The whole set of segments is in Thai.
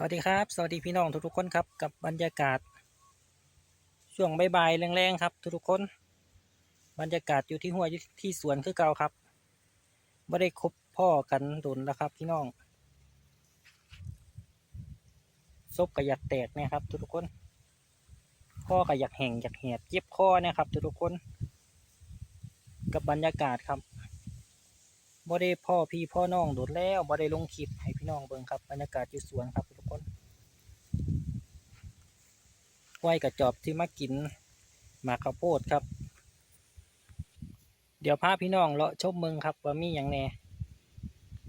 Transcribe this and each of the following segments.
สวัสดีครับ สวัสดีพี่น้องทุกๆคนครับกับบรรยากาศ ช่วงบ่ายๆแรงๆครับ ทุกๆคน บรรยากาศอยู่ที่ห้วยอยู่ที่สวนคือเก่าครับไม่ได้คบพ่อกันโดนแล้วครับ พี่น้องซบกระยักแตกนี่ยครับ ทุกๆคนข้อกระยักแห่งอยากแหบเย็บข้อนะครับ ทุกๆคน กับบรรยากาศครับบ่ได้พ่อพี่พ่อน้องโดดแล้วบ่ได้ลงคลิปให้พี่น้องเบิ่งครับบรรยากาศอยู่สวนครับทุ กคนไว้กระจอบที่มากินหมากข้าวโพดครับ เดี๋ยวพาพี่น้องเลาะชมเมืองครับว่ามีอย่างแน่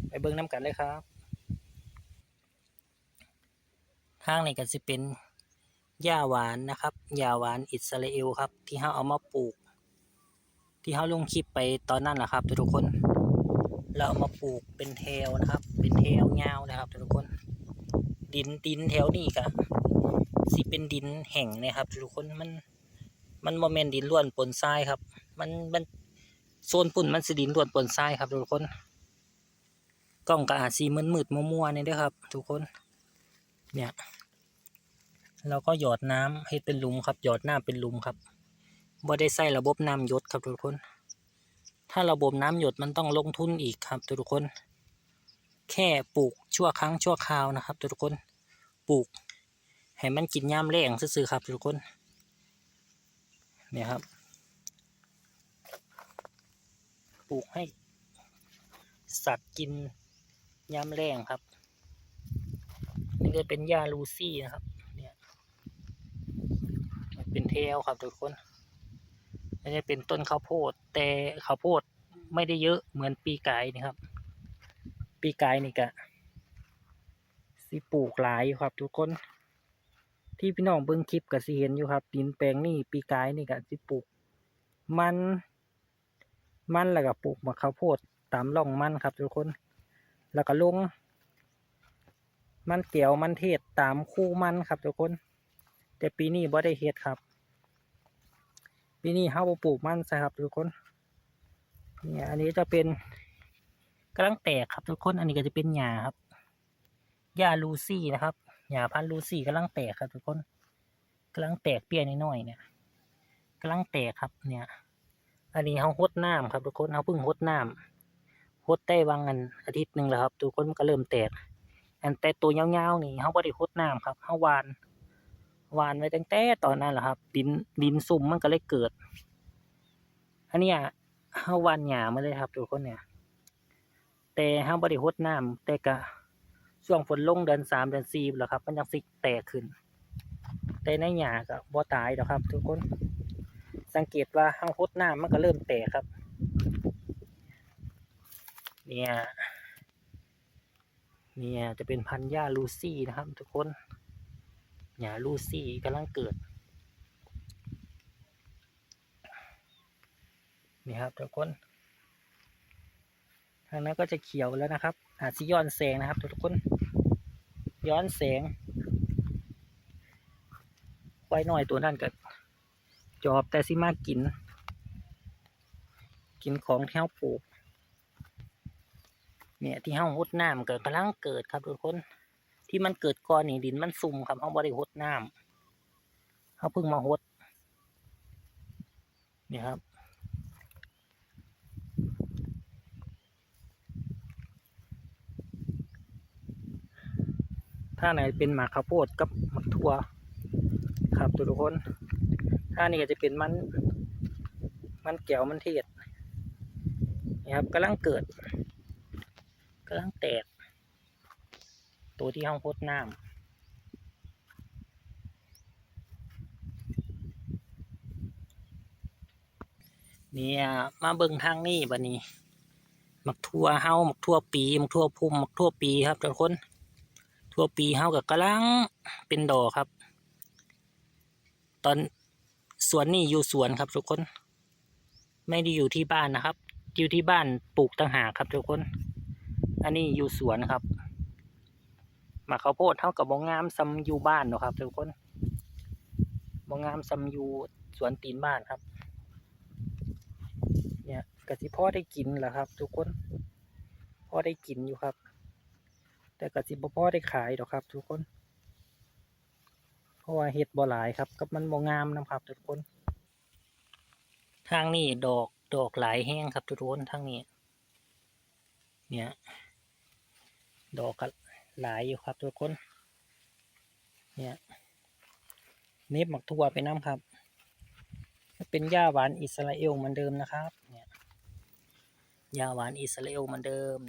ไปเบิ่งน้ำกันเลยครับ ทางในี้ก็สิเป็นหญ้าหวานนะครับหญ้าหวานอิสราเอลครับ ที่เขาเอามาปลูก ที่เขาลงคลิปไปตอนนั้นแหละครับ ทุกคน เราเอามาปลูกเป็นแถวนะครับ เป็นแถวยาวนะครับ ทุกคน ดินดินแถวนี้ก็ สิเป็นดินแห้งนะครับ ทุกคนมันมันโมเมนดินล้วนปนทรายครับ มันมันโซนปุ่นมันสิดินล้วนปนทรายครับ ทุกคนกล้องก็อาจสีมืดมืดๆมัวๆนี่ด้วยครับ ทุกคน เนี่ยเราก็หยอดน้ำให้เป็นหลุมครับ หยอดน้ำเป็นหลุมครับบ่ได้ใส่ระบบน้ำหยศครับทุกคน ถ้าระบบน้ำหยดมันต้องลงทุนอีกครับทุกคน แค่ปลูกชั่วครั้งชั่วคราวนะครับทุกคน ปลูก ให้มันกินย่ำแรงซื่อๆครับทุกคนเนี่ยครับ ปลูกให้ สัตว์กินย่ำแรงครับ นี่ก็เป็นหญ้าลูซี่นะครับ เนี่ยเป็นเทลครับทุกคนอันนี้เป็นต้นข้าวโพด แต่ข้าวโพดไม่ได้เยอะเหมือนปีกายนี่ครับ ปีกายนี่กะสิปลูกหลายอยู่ครับทุกคน ที่พี่น้องเบิ่งคลิปก็สิเห็นอยู่ครับ ดินแปลงนี่ปีกายนี่กะสิปลูก มัน มันแล้วก็ปลูกมะข้าวโพดตามร่องมันครับทุกคน แล้วก็ลง มันเกี่ยวมันเทศตามคู่มันครับทุกคน แต่ปีนี้บ่ได้เฮ็ดครับ ปีนี้เฮาบ่ปลูกมันใช่ครับทุกคนเนี่ยอันนี้จะเป็นกำลังแตกครับทุกคน อันนี้ก็จะเป็นหญ้าครับหญ้าลูซี่นะครับ หญ้าพันธุ์ลูซี่กำลังแตกครับทุกคนกำลังแตกเปี้ยน้อยๆเนี่ยกำลังแตกครับเนี่ย อันนี้เฮาหดน้ำครับทุกคนเฮาเพิ่งหดน้ำหดได้วางอันอาทิตย์หนึ่งแล้วครับ ทุกคนมันก็เริ่มแตก อันแต่ตัวยาวๆนี่เฮาบ่ได้หดน้ำครับเฮาหวานหวานไว้ตั้งแต่ตอนนั้นแหละครับ ดินดินซุ่มมันก็เลยเกิด อันนี้เฮาหวานหญ้ามาเลยครับทุกคนเนี่ย แต่เฮาบ่ได้รดน้ำแต่ก็ ช่วงฝนลงเดือนสามเดือนสี่แล้วครับ มันยังสิแตกขึ้น แต่ในหญ้าก็บ่ตายดอกครับ ทุกคน สังเกตว่าเฮารดน้ำมันก็เริ่มแตกครับ เนี่ยเนี่ยจะเป็นพันธุ์หญ้าลูซี่นะครับ ทุกคนหญ้าลูซี่กำลังเกิดนี่ครับทุกคนทางนั้นก็จะเขียวแล้วนะครับอาจจะย้อนแสงนะครับทุกคน ย้อนแสงไว้หน่อยตัวนั่นก็จอบแต่สิมากกิน กินของที่เฮาปลูก เนี่ยที่เฮาหดน้ำเกิดกำลังเกิดครับทุกคน ที่มันเกิดก่อนนี่ดินมันซุ่มครับเฮาบ่ได้หดน้ำเฮาเพิ่งมาหดเนี่ยครับ ถ้าไหนเป็นหมากข้าวโพดกับหมากถั่วครับทุกคนถ้านี่ก็จะเป็นมันมันแก้วมันเทศนี่ครับกำลังเกิดกำลังแตก ตัวที่ห้องพดน้ำเนี่ยมาเบิ่งทางนี้บัดนี้หมักทั่วเฮาหมักทั่วปีหมักทั่วพุ่มหมักทั่วปีครับทุกคน ทั่วปีเฮากับกำลังเป็นดอกครับ ตอนสวนนี่อยู่สวนครับทุกคน ไม่ได้อยู่ที่บ้านนะครับ อยู่ที่บ้านปลูกต่างหากครับทุกคน อันนี้อยู่สวนครับมาข้าวโพดเท่ากับบงงามซัมอยู่บ้านนะครับทุกคนบงงามซัมอยู่สวนตีนบ้านครับ เนี่ยกะสิพ่อได้กินแหละครับ ทุกคนพ่อได้กินอยู่ครับ แต่กะสิบ่พ่อได้ขายดอกครับ ทุกคนราะว่าเห็ดบ่หลายครับกับมันบ่งามนะครับ ทุกคน ทางนี้ดอกดอกหลายแห้งครับ ทุกคนทางนี้ เนี่ย ดอกก็หลายอยู่ครับ ทุกคน เนี่ยเนบหมักทั่วไปน้ำครับเป็นหญ้าหวานอิสราเอลเหมือนเดิมนะครับ เนี่ยหญ้าหวานอิสราเอลเหมือนเดิม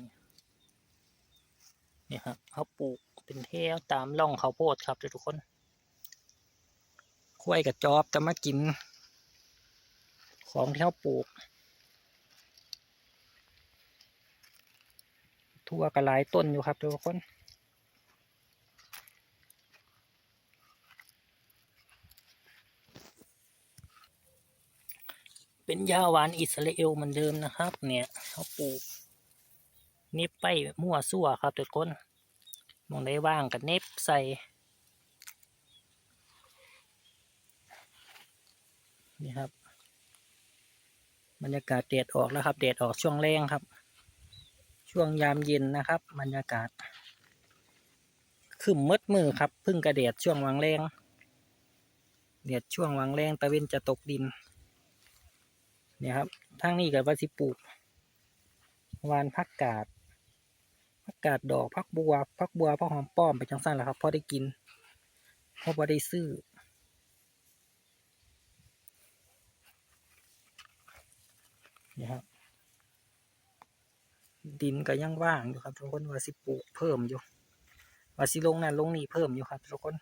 เนี่ยครับเขาปลูกเป็นแถวตามร่องเขาโพดครับทุกคนควายกับจอบจะมากิน ของที่เขาปลูก ทั่วกระหลายต้นอยู่ครับทุกคนเป็นยาหวานอิสราเอลเหมือนเดิมนะครับ เนี่ยเขาปลูก น็บไปมั่วซั่วครับทุกคนมองได้ว่างกับเน็บใส่นี่ครับบรรยากาศแดดออกแล้วครับแดดออกช่วงแรงครับ ช่วงยามเย็นนะครับ บรรยากาศขึ้นมืดมือครับพึ่งกระเดดช่วงวังแรงเดดช่วงวังแรงตะเวนจะตกดินเนี่ยครับทางนี้กับว่าสิปลูกวานผักกาด ผักกาดดอกผักบัวผักบัวผักหอมป้อมไปจังสั้นแหละครับพอได้กินพอพอได้ซื้อนี่ครับดินก็ยังว่างอยู่ครับทุกคนว่าสิปลูกเพิ่มอยู่ว่าสิลงนั่นลงนี่เพิ่มอยู่ครับทุกคน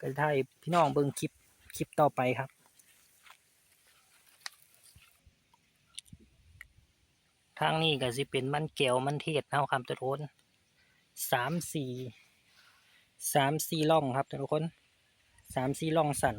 ก็จะให้พี่น้องเบิ่งคลิปคลิปต่อไปครับ ทางนี้ก็สิเป็นมันแก้วมันเทศเนาครับทุกคนสามสี่สามสี่ล่องครับทุกคนสามสี่ล่องสั่น